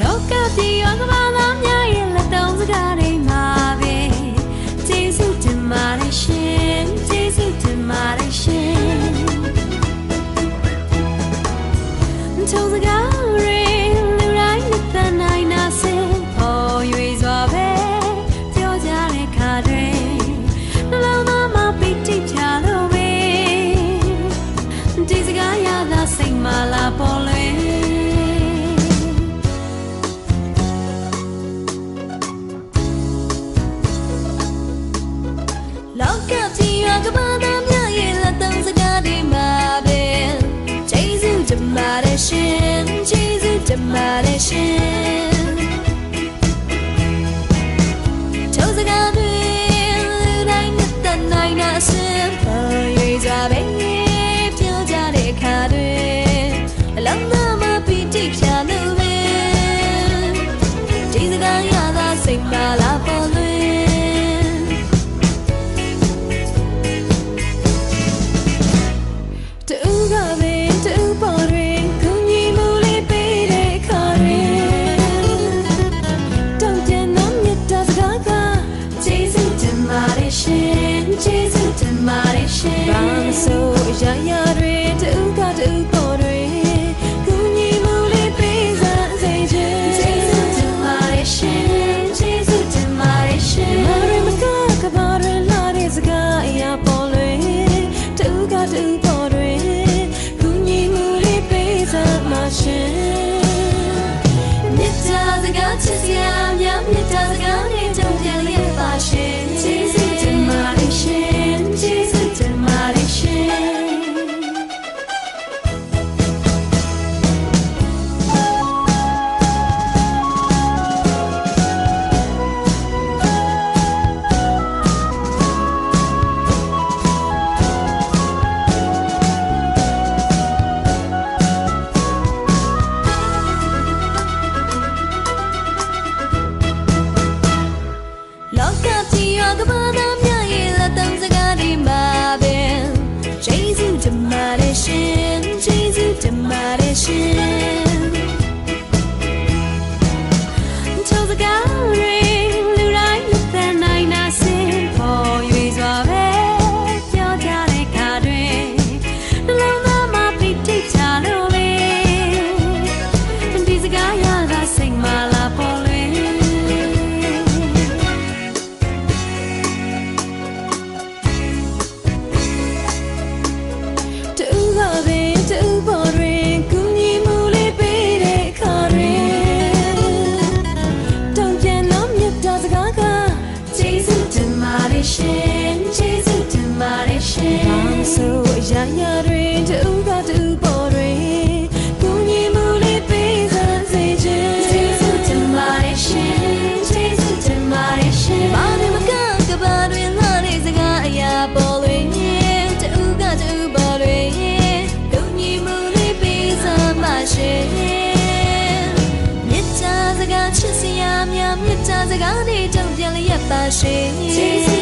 လောကပြည်ရောကဘာသာများရဲ့လက်တော်စကားတွေမှာပဲကျေးဇူးတင်ပါတယ်ရှင်ကျေးဇူးတင်ပါတယ်ရှင်ချုံစကားတွေလူတိုင်းလက်သနိုင်နာစင်ပေါ်၍စွာပဲပြောကြတဲ့ခါတွေနှလုံးသားမှာပိတ်တိချလို့ပဲဒီစကားရတာစိတ်မှလာပေါ် တာစိတ်မလာပေါ်လွင် လျ ပါတယ်ရှင်ကျေးဇူးတင်ပါတယ်ရှင်ဘာဆိုအရာရာတွင်တူကတူပေါ်တွင်ကုညီမှုလေးပေးစမ်းစေခြင်းကျေးဇူးတင်ပါတယ်ရှင်ကျေးဇူးတင်ပါတယ်ရှင်ဘာနဲ့မကကဘာတွင်လာတဲ့စကားအရာပေါ်လွင်တူကတူပေါ်တွင်ကုညီမှုလေးပေးစမ်းပါရှင်မြတ်တာစကားချစ်စရာများမြတ်တာစကားတွေတုံ့ပြန်လျက်ပါရှင်ကျေးဇူး